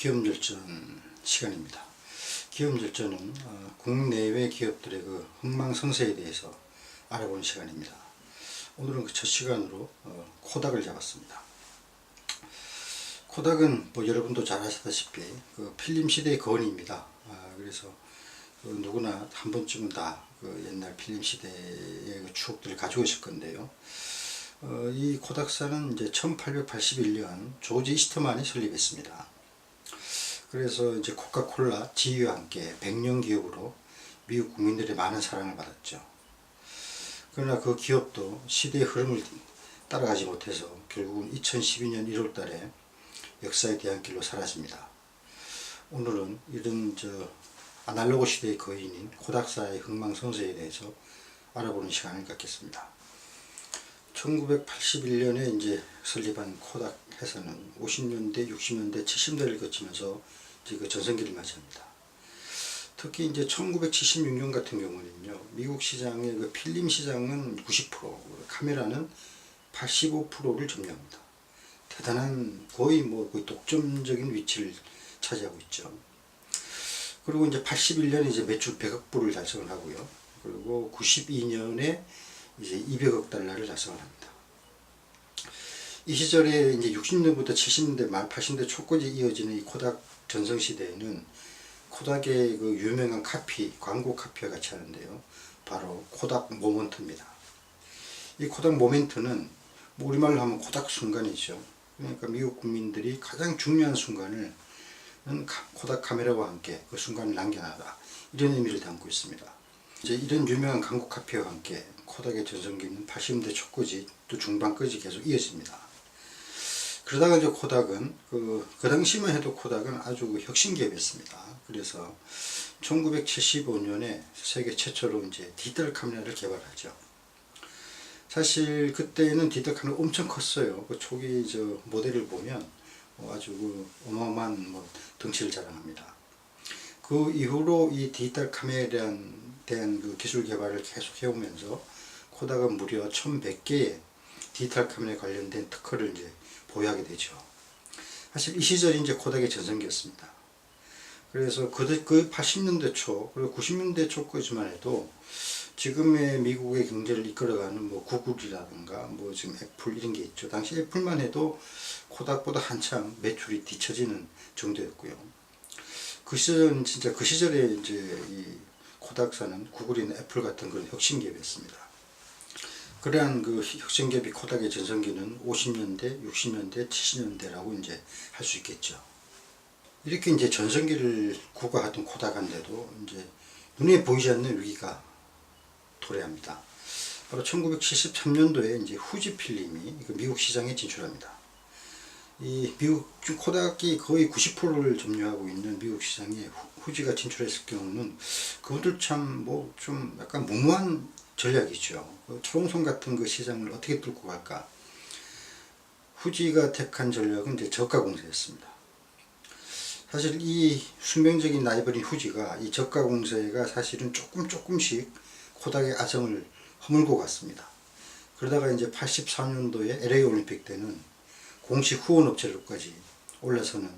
기업열전 시간입니다. 기업열전은 어, 국내외 기업들의 그 흥망성쇠에 대해서 알아보는 시간입니다. 오늘은 그 첫 시간으로 어, 코닥을 잡았습니다. 코닥은 뭐 여러분도 잘 아시다시피 그 필름 시대의 거원입니다. 아, 그래서 그 누구나 한 번쯤은 다 그 옛날 필름 시대의 그 추억들을 가지고 있을 건데요. 어, 이 코닥사는 이제 1881년 조지 이스트만이 설립했습니다. 그래서 이제 코카콜라 지유와 함께 100년 기업으로 미국 국민들의 많은 사랑을 받았죠. 그러나 그 기업도 시대의 흐름을 따라가지 못해서 결국은 2012년 1월 달에 역사의 대안길로 사라집니다. 오늘은 이런 저 아날로그 시대의 거인인 코닥사의 흥망성쇠에 대해서 알아보는 시간을 갖겠습니다. 1981년에 이제 설립한 코닥 회사는 50년대, 60년대, 70년대를 거치면서 그 전성기를 맞이합니다. 특히 이제 1976년 같은 경우는요, 미국 시장의 그 필름 시장은 90%, 카메라는 85%를 점유합니다. 대단한 거의 뭐 거의 독점적인 위치를 차지하고 있죠. 그리고 이제 81년에 이제 매출 100억 불을 달성을 하고요. 그리고 92년에 이제 200억 달러를 달성을 합니다. 이 시절에 이제 60년부터 70년대 말 80년대 초까지 이어지는 이 코닥 전성 시대에는 코닥의 그 유명한 카피, 광고 카피와 같이 하는데요. 바로 코닥 모먼트입니다. 이 코닥 모멘트는 뭐 우리말로 하면 코닥 순간이죠. 그러니까 미국 국민들이 가장 중요한 순간을 코닥 카메라와 함께 그 순간을 남겨놔라 이런 의미를 담고 있습니다. 이제 이런 유명한 광고 카피와 함께 코닥의 전성기는 80년대 초까지 또 중반까지 계속 이어집니다. 그러다가 이제 코닥은 그, 그 당시만 해도 코닥은 아주 그 혁신 기업이었습니다. 그래서 1975년에 세계 최초로 이제 디지털 카메라를 개발하죠. 사실 그때는 디지털 카메라 엄청 컸어요. 그 초기 저 모델을 보면 뭐 아주 그 어마어마한 뭐 덩치를 자랑합니다. 그 이후로 이 디지털 카메라에 대한, 대한 그 기술 개발을 계속 해오면서 코닥은 무려 1100개의 디지털 카메라에 관련된 특허를 이제 보유하게 되죠. 사실 이 시절이 이제 코닥의 전성기였습니다. 그래서 그, 그 80년대 초, 그리고 90년대 초까지만 해도 지금의 미국의 경제를 이끌어가는 뭐 구글이라든가 뭐 지금 애플 이런 게 있죠. 당시 애플만 해도 코닥보다 한참 매출이 뒤처지는 정도였고요. 그 시절은 진짜 그 시절에 이제 이 코닥사는 구글이나 애플 같은 그런 혁신 기업이었습니다. 그러한 그 혁신기업이 코닥의 전성기는 50년대, 60년대, 70년대라고 이제 할 수 있겠죠. 이렇게 이제 전성기를 구가하던 코닥한데도 이제 눈에 보이지 않는 위기가 도래합니다. 바로 1973년도에 이제 후지 필름이 그 미국 시장에 진출합니다. 이 미국 코닥이 거의 90%를 점유하고 있는 미국 시장에 후- 후지가 진출했을 경우는 그분들 참 뭐 좀 약간 무모한 전략이죠. 그 초롱성 같은 그 시장을 어떻게 뚫고 갈까? 후지가 택한 전략은 이제 저가 공세였습니다. 사실 이 수명적인 라이벌인 후지가 이 저가 공세가 사실은 조금 조금씩 코닥의 아성을 허물고 갔습니다. 그러다가 이제 84년도에 LA 올림픽 때는 공식 후원 업체로까지 올라서는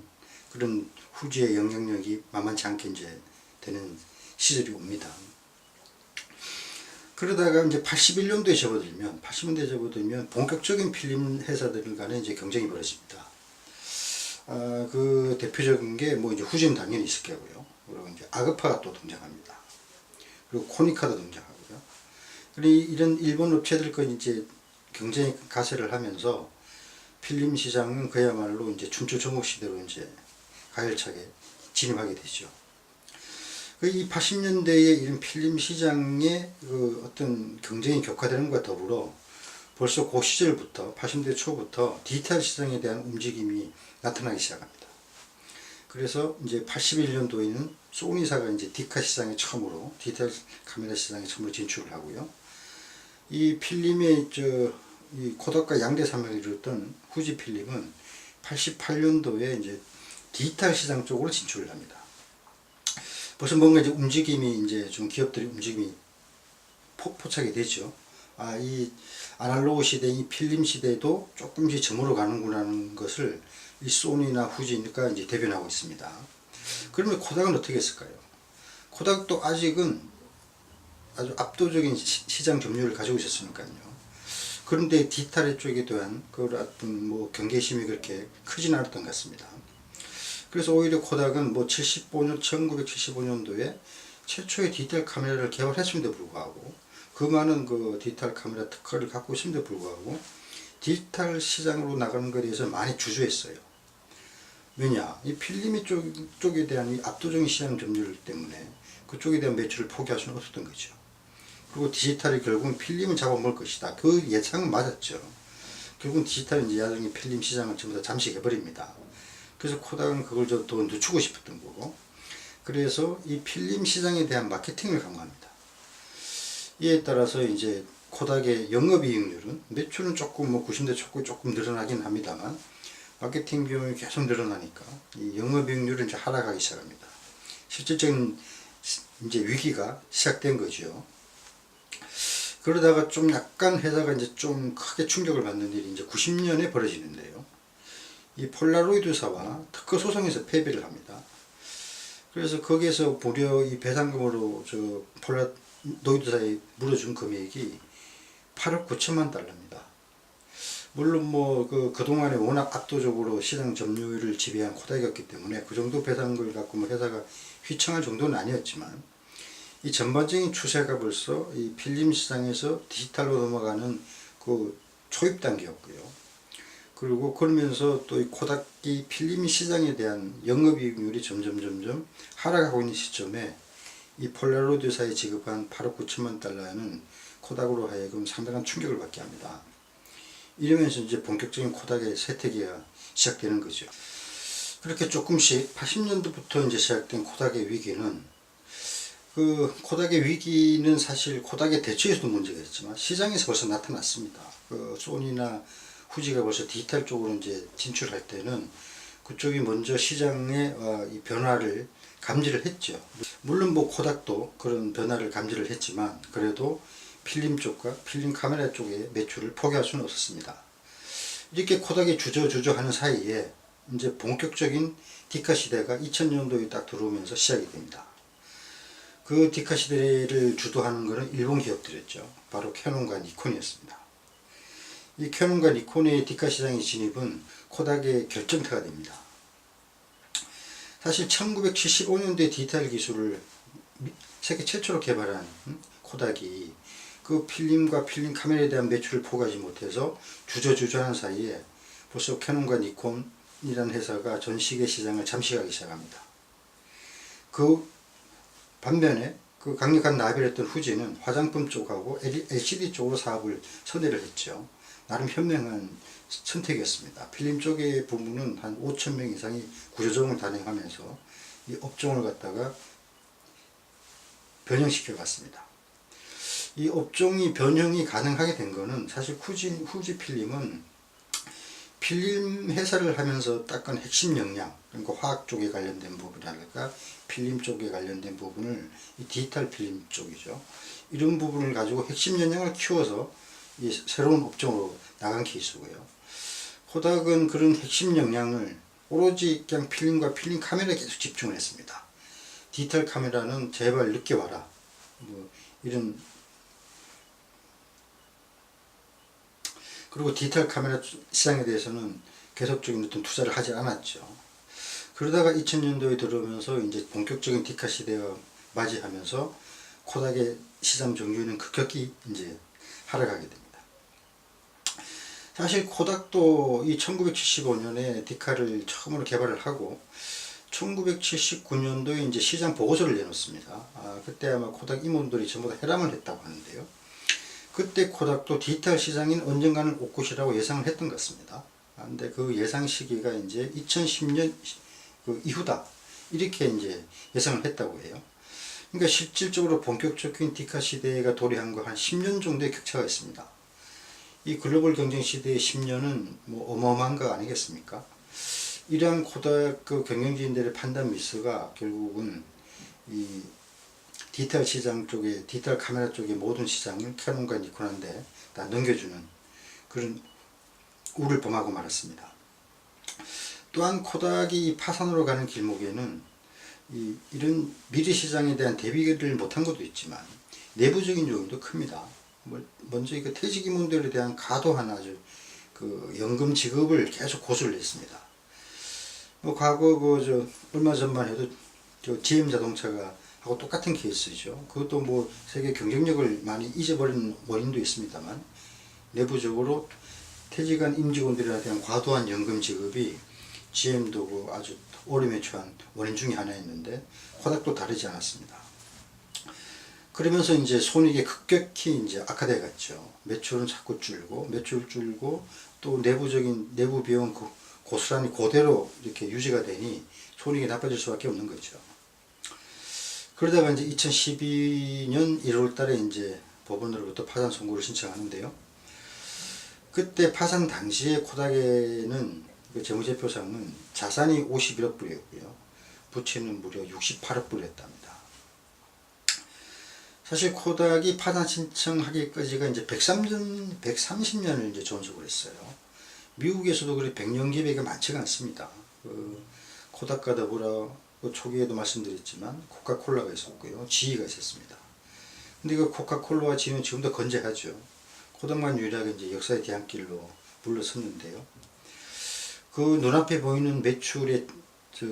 그런 후지의 영향력이 만만치 않게 이제 되는 시절이 옵니다. 그러다가 이제 81년도에 접어들면 80년대에 접어들면 본격적인 필름 회사들 간에 이제 경쟁이 벌어집니다. 아, 그 대표적인 게 뭐 이제 후지는 당연히 있을 거고요. 그리고 이제 아그파가 또 등장합니다. 그리고 코니카도 등장하고요. 그리고 이런 일본 업체들과 이제 경쟁이 가세를 하면서 필름 시장은 그야말로 이제 춘추 전국 시대로 이제 가열차게 진입하게 되죠. 그이 80년대에 이런 필름 시장의 그 어떤 경쟁이 격화되는 것과 더불어 벌써 그 시절부터 80대 초부터 디지털 시장에 대한 움직임이 나타나기 시작합니다. 그래서 이제 81년도에는 소니사가 이제 디카 시장에 처음으로 디지털 카메라 시장에 처음으로 진출을 하고요. 이 필름의 저이 코닥과 양대 산맥을 이뤘던 후지 필름은 88년도에 이제 디지털 시장 쪽으로 진출을 합니다. 벌써 뭔가 이제 움직임이 이제 좀 기업들의 움직임이 포, 포착이 되죠. 아, 이 아날로그 시대인 이 필름 시대도 조금씩 저물어 가는구나는 것을 이 소니나 후지니까 이제 대변하고 있습니다. 그러면 코닥은 어떻게 했을까요? 코닥도 아직은 아주 압도적인 시- 시장 점유율을 가지고 있었으니까요. 그런데 디지털 쪽에 대한 그 어떤 뭐 경계심이 그렇게 크진 않았던 것 같습니다. 그래서 오히려 코닥은 뭐 75년, 1975년도에 최초의 디지털 카메라를 개발했음에도 불구하고 그 많은 그 디지털 카메라 특허를 갖고 있음에도 불구하고 디지털 시장으로 나가는 것에 대해서 많이 주저했어요. 왜냐? 이 필름이 쪽, 쪽에 대한 이 압도적인 시장 점유율 때문에 그쪽에 대한 매출을 포기할 수는 없었던 거죠. 그리고 디지털이 결국은 필름을 잡아먹을 것이다. 그 예상은 맞았죠. 결국은 디지털은 나중에 필름 시장을 전부 다 잠식해버립니다. 그래서 코닥은 그걸 좀더 늦추고 싶었던 거고. 그래서 이 필름 시장에 대한 마케팅을 강화합니다. 이에 따라서 이제 코닥의 영업이익률은 매출은 조금 뭐 90대 초고 조금 늘어나긴 합니다만 마케팅 비용이 계속 늘어나니까 이 영업이익률은 이제 하락하기 시작합니다. 실질적인 시- 이제 위기가 시작된 거죠. 그러다가 좀 약간 회사가 이제 좀 크게 충격을 받는 일이 이제 90년에 벌어지는데요. 이 폴라로이드사와 특허 소송에서 패배를 합니다. 그래서 거기에서 무려 이 배상금으로 저 폴라로이드사에 물어준 금액이 8억 9천만 달러입니다. 물론 뭐 그 그동안에 워낙 압도적으로 시장 점유율을 지배한 코닥이었기 때문에 그 정도 배상금을 갖고 뭐 회사가 휘청할 정도는 아니었지만 이 전반적인 추세가 벌써 이 필름 시장에서 디지털로 넘어가는 그 초입 단계였고요. 그리고 그러면서 또 이 코닥이 필름 시장에 대한 영업이익률이 점점 점점 하락하고 있는 시점에 이 폴라로이드사에 지급한 8억 9천만 달러는 코닥으로 하여금 상당한 충격을 받게 합니다. 이러면서 이제 본격적인 코닥의 쇠퇴기가 시작되는 거죠. 그렇게 조금씩 80년도부터 이제 시작된 코닥의 위기는 그 코닥의 위기는 사실 코닥의 대처에서도 문제가 있지만 시장에서 벌써 나타났습니다. 그 소니나 후지가 벌써 디지털 쪽으로 이제 진출할 때는 그쪽이 먼저 시장의 어, 이 변화를 감지를 했죠. 물론 뭐 코닥도 그런 변화를 감지를 했지만 그래도 필름 쪽과 필름 카메라 쪽의 매출을 포기할 수는 없었습니다. 이렇게 코닥이 주저주저 하는 사이에 이제 본격적인 디카 시대가 2000년도에 딱 들어오면서 시작이 됩니다. 그 디카 시대를 주도하는 것은 일본 기업들이었죠. 바로 캐논과 니콘이었습니다. 이 캐논과 니콘의 디카 시장의 진입은 코닥의 결정타가 됩니다. 사실 1975년도에 디지털 기술을 미- 세계 최초로 개발한 음, 코닥이 그 필름과 필름 카메라에 대한 매출을 포기하지 못해서 주저주저하는 사이에 벌써 캐논과 니콘이라는 회사가 전 세계 시장을 잠식하기 시작합니다. 그 반면에 그 강력한 나비를 했던 후지는 화장품 쪽하고 LCD 쪽으로 사업을 선회를 했죠. 나름 현명한 선택이었습니다. 필름 쪽의 부분은 한 5천 명 이상이 구조조정을 단행하면서 이 업종을 갖다가 변형시켜 갔습니다. 이 업종이 변형이 가능하게 된 거는 사실 후지, 후지 필름은 필름 회사를 하면서 닦은 핵심 역량, 그러니까 화학 쪽에 관련된 부분이랄까, 필름 쪽에 관련된 부분을 이 디지털 필름 쪽이죠. 이런 부분을 가지고 핵심 역량을 키워서 이 새로운 업종으로 나간 케이스고요. 코닥은 그런 핵심 역량을 오로지 그냥 필름과 필름 카메라에 계속 집중을 했습니다. 디지털 카메라는 제발 늦게 와라. 뭐 이런 그리고 디지털 카메라 시장에 대해서는 계속적인 어떤 투자를 하지 않았죠. 그러다가 2000년도에 들어오면서 이제 본격적인 디카 시대가 맞이하면서 코닥의 시장 정규는 급격히 이제 하락하게 됩니다. 사실 코닥도 이 1975년에 디카를 처음으로 개발을 하고 1979년도에 이제 시장 보고서를 내놓습니다. 아, 그때 아마 코닥 임원들이 전부 다 해람을 했다고 하는데요. 그때 코닥도 디지털 시장인 언젠가는 올 것이라고 예상을 했던 것 같습니다. 아, 근데 그 예상 시기가 이제 2010년 그 이후다. 이렇게 이제 예상을 했다고 해요. 그러니까 실질적으로 본격적인 디카 시대가 도래한 거 한 10년 정도의 격차가 있습니다. 이 글로벌 경쟁 시대의 10년은 뭐 어마어마한 거 아니겠습니까? 이러한 코닥 그 경영진들의 판단 미스가 결국은 이 디지털 시장 쪽에 디지털 카메라 쪽의 모든 시장을 캐논과 니콘한테 다 넘겨주는 그런 우를 범하고 말았습니다. 또한 코닥이 파산으로 가는 길목에는 이, 이런 미래 시장에 대한 대비를 못한 것도 있지만 내부적인 요인도 큽니다. 뭐, 먼저 그 퇴직 임원들에 대한 과도한 아주 그 연금 지급을 계속 고수를 했습니다. 뭐 과거 그 저 얼마 전만 해도 저 GM 자동차가 하고 똑같은 케이스죠. 그것도 뭐 세계 경쟁력을 많이 잊어버린 원인도 있습니다만 내부적으로 퇴직한 임직원들에 대한 과도한 연금 지급이 GM도 그 아주 어려움에 처한 원인 중에 하나였는데 코닥도 다르지 않았습니다. 그러면서 이제 손익이 급격히 이제 악화돼 갔죠. 매출은 자꾸 줄고 매출 줄고 또 내부적인 내부 비용 고- 고스란히 그대로 이렇게 유지가 되니 손익이 나빠질 수밖에 없는 거죠. 그러다가 이제 2012년 1월 달에 이제 법원으로부터 파산 선고를 신청하는데요. 그때 파산 당시에 코닥에는 그 재무제표상은 자산이 51억 불이었고요. 부채는 무려 68억 불이었답니다. 사실 코닥이 파산 신청하기까지가 이제 130, 130년을 이제 존속을 했어요. 미국에서도 그래 100년 기회가 많지가 않습니다. 그 코닥과 더불어 그 초기에도 말씀드렸지만 코카콜라가 있었고요. 지이가 있었습니다. 근데 그 코카콜라와 지는 지금도 건재하죠. 코닥만 유일하게 이제 역사의 뒤안길로 물러섰는데요. 그 눈앞에 보이는 매출에 저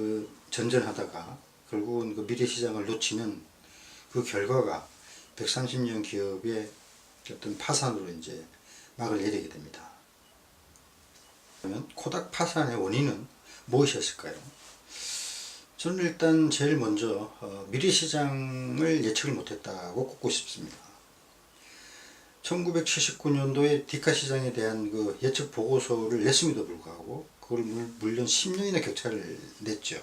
전전하다가 결국은 그 미래 시장을 놓치는 그 결과가 130년 기업의 어떤 파산으로 이제 막을 내리게 됩니다. 그러면 코닥 파산의 원인은 무엇이었을까요? 저는 일단 제일 먼저 어, 미래 시장을 예측을 못했다고 꼽고 싶습니다. 1979년도에 디카 시장에 대한 그 예측 보고서를 냈음에도 불구하고 그걸 물- 물론 10년이나 격차를 냈죠.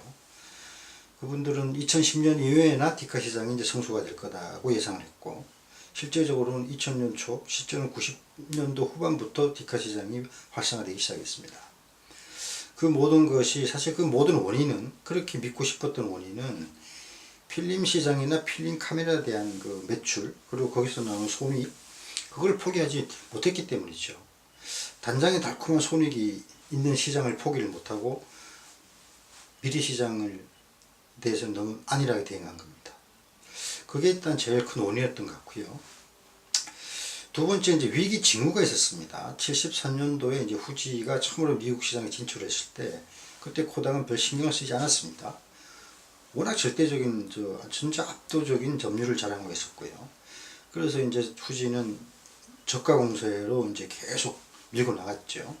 그분들은 2010년 이후에나 디카 시장이 이제 성수가 될 거다고 예상을 했고 실제적으로는 2000년 초, 실제는 90년도 후반부터 디카 시장이 활성화되기 시작했습니다. 그 모든 것이 사실 그 모든 원인은 그렇게 믿고 싶었던 원인은 필름 시장이나 필름 카메라에 대한 그 매출 그리고 거기서 나오는 손익 그걸 포기하지 못했기 때문이죠. 단장의 달콤한 손익이 있는 시장을 포기를 못하고 미래 시장을 대해서 너무 안일하게 대응한 겁니다. 그게 일단 제일 큰 원인이었던 것 같고요. 두 번째 이제 위기 징후가 있었습니다. 73년도에 이제 후지가 처음으로 미국 시장에 진출했을 때 그때 코닥은 별 신경을 쓰지 않았습니다. 워낙 절대적인 저 진짜 압도적인 점유율을 자랑하고 있었고요. 그래서 이제 후지는 저가 공세로 이제 계속 밀고 나갔죠.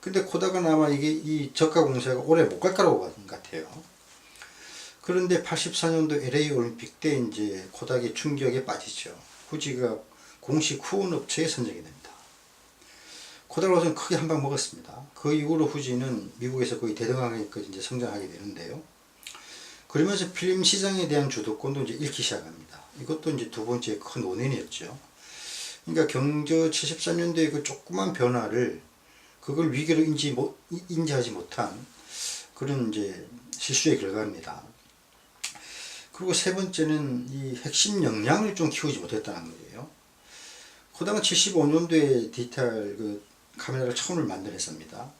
근데 코닥은 아마 이게 이 저가 공세가 오래 못 갈 거라고 같아요. 그런데 84년도 LA 올림픽 때 이제 코닥이 충격에 빠지죠. 후지가 공식 후원 업체에 선정이 됩니다. 코닥으로서는 크게 한 방 먹었습니다. 그 이후로 후지는 미국에서 거의 대등하게까지 이제 성장하게 되는데요. 그러면서 필름 시장에 대한 주도권도 이제 잃기 시작합니다. 이것도 이제 두 번째 큰 원인이었죠. 그러니까 경저 73년도의 그 조그만 변화를 그걸 위기로 인지 못, 인지하지 못한 그런 이제 실수의 결과입니다. 그리고 세 번째는 이 핵심 역량을 좀 키우지 못했다는 거예요. 코닥은 75년도에 디지털 그 카메라를 처음을 만들었습니다.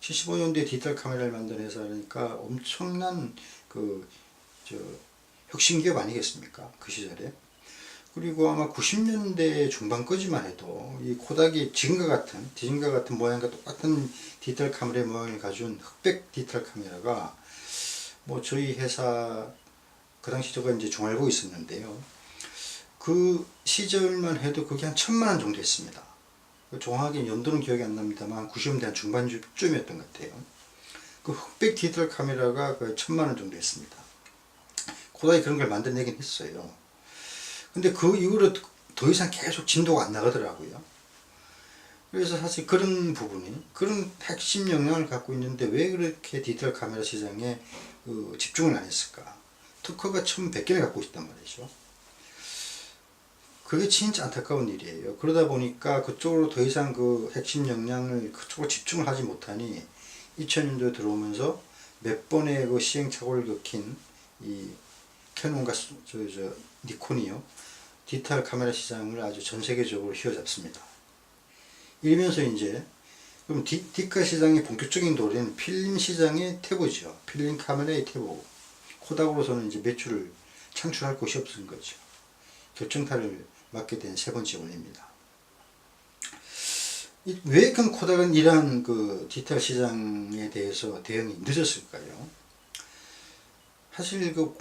75년도에 디지털 카메라를 만든 회사니까 엄청난 그 저 혁신 기업 아니겠습니까? 그 시절에. 그리고 아마 90년대 중반까지만 해도 이 코닥이 지금과 같은 지금과 같은 모양과 똑같은 디지털 카메라 모양을 가진 흑백 디지털 카메라가 뭐 저희 회사 그 당시 제가 이제 중알고 있었는데요. 그 시절만 해도 그게 한 천만 원 정도 했습니다. 정확하게 연도는 기억이 안 납니다만 90년대 한 중반쯤이었던 것 같아요. 그 흑백 디지털 카메라가 거의 천만 원 정도 했습니다. 코닥이 그런 걸 만들어내긴 했어요. 근데 그 이후로 더 이상 계속 진도가 안 나가더라고요. 그래서 사실 그런 부분이 그런 핵심 역량을 갖고 있는데 왜 그렇게 디지털 카메라 시장에 그 집중을 안 했을까? 특허가 1100개를 갖고 있단 말이죠. 그게 진짜 안타까운 일이에요. 그러다 보니까 그쪽으로 더 이상 그 핵심 역량을 그쪽으로 집중을 하지 못하니 2000년도에 들어오면서 몇 번의 그 시행착오를 겪인 이 캐논과 저, 저 니콘이요. 디지털 카메라 시장을 아주 전 세계적으로 휘어잡습니다. 이러면서 이제 그럼 디, 디카 시장의 본격적인 도래는 필름 시장의 태보죠. 필름 카메라의 태보. 코닥으로서는 이제 매출을 창출할 곳이 없은 거죠. 결정타를 맞게 된 세 번째 원인입니다. 이- 왜 그럼 코닥은 이러한 그 디지털 시장에 대해서 대응이 늦었을까요? 사실 그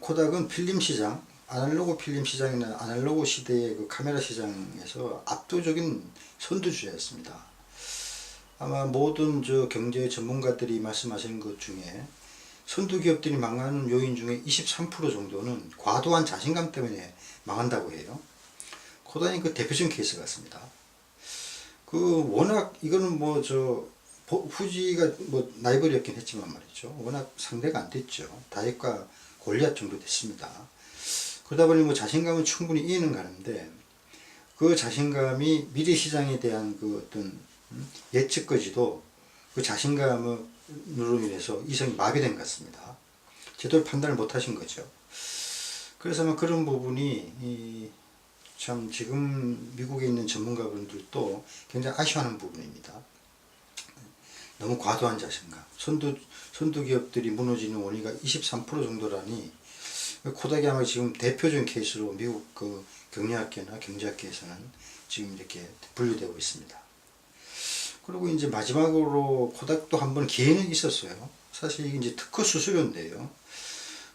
코닥은 필름 시장, 아날로그 필름 시장이나 아날로그 시대의 그 카메라 시장에서 압도적인 선두주자였습니다. 아마 모든 저 경제 전문가들이 말씀하시는 것 중에 선두 기업들이 망하는 요인 중에 23% 정도는 과도한 자신감 때문에 망한다고 해요. 코닥이 그 대표적인 케이스 같습니다. 그 워낙 이거는 뭐 저 후지가 뭐 라이벌이었긴 했지만 말이죠. 워낙 상대가 안 됐죠. 다윗과 골리앗 정도 됐습니다. 그러다 보니 뭐 자신감은 충분히 이해는 가는데 그 자신감이 미래 시장에 대한 그 어떤 음, 예측까지도 그 자신감 으로 인해서 이성이 마비된 것 같습니다. 제대로 판단을 못 하신 거죠. 그래서 뭐 그런 부분이 이참 지금 미국에 있는 전문가분들도 굉장히 아쉬워하는 부분입니다. 너무 과도한 자신감. 선두 선두 기업들이 무너지는 원리가 23% 정도라니 코닥이 아마 지금 대표적인 케이스로 미국 그 경영학계나 경제학계에서는 지금 이렇게 분류되고 있습니다. 그리고 이제 마지막으로 코닥도 한번 기회는 있었어요. 사실 이게 이제 특허 수수료인데요.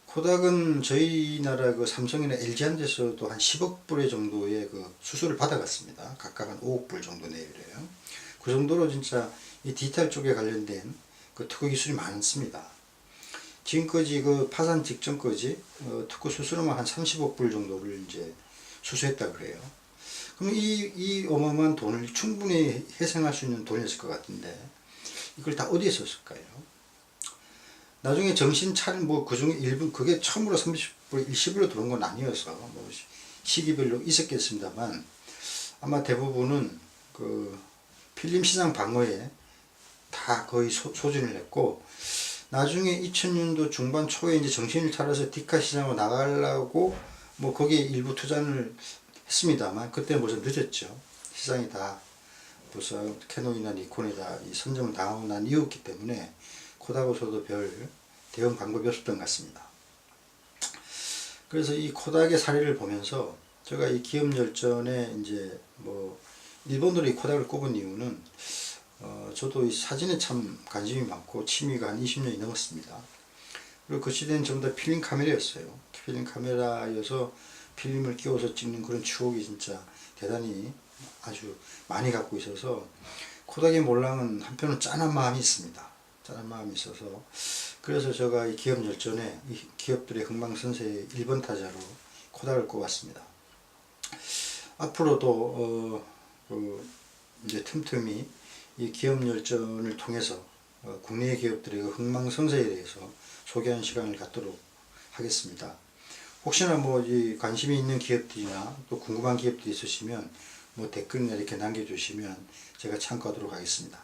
코닥은 저희 나라 그 삼성이나 LG한테서도 한 10억 불의 정도의 그 수수료를 받아갔습니다. 각각 한 5억 불 정도 내외래요. 그 정도로 진짜 이 디지털 쪽에 관련된 그 특허 기술이 많습니다. 지금까지 그 파산 직전까지 어, 특허 수수료만 한 30억 불 정도를 이제 수수했다 그래요. 그럼 이, 이 어마어마한 돈을 충분히 회생할 수 있는 돈이었을 것 같은데 이걸 다 어디에 썼을까요? 나중에 정신 차린 뭐그 중에 일부 그게 처음으로 30불 일시불로 들어온 건 아니어서 뭐 시기별로 있었겠습니다만 아마 대부분은 그 필름 시장 방어에 다 거의 소, 소진을 했고 나중에 2000년도 중반 초에 이제 정신을 차려서 디카 시장으로 나가려고 뭐 거기에 일부 투자를 했습니다만 그때 벌써 늦었죠. 시장이 다 벌써 캐논이나 니콘이 다이 선점을 당하고 난 이후였기 때문에 코닥으로서도 별 대응 방법이 없었던 것 같습니다. 그래서 이 코닥의 사례를 보면서 제가 이 기업 열전에 이제 뭐 일본으로 이 코닥을 꼽은 이유는 어 저도 이 사진에 참 관심이 많고 취미가 한 20년이 넘었습니다. 그리고 그 시대는 전부 다 필름 카메라였어요. 필름 카메라여서 필름을 끼워서 찍는 그런 추억이 진짜 대단히 아주 많이 갖고 있어서 코닥의 몰랑은 한편으로 짠한 마음이 있습니다. 짠한 마음이 있어서 그래서 제가 이 기업 열전에 이 기업들의 흥망선쇠의 1번 타자로 코닥을 꼽았습니다. 앞으로도 어, 그 이제 틈틈이 이 기업 열전을 통해서 어, 국내 기업들의 그 흥망성쇠에 대해서 소개하는 시간을 갖도록 하겠습니다. 혹시나 뭐 이 관심이 있는 기업들이나 또 궁금한 기업들이 있으시면 뭐 댓글이나 이렇게 남겨주시면 제가 참고하도록 하겠습니다.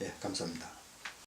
예, 감사합니다.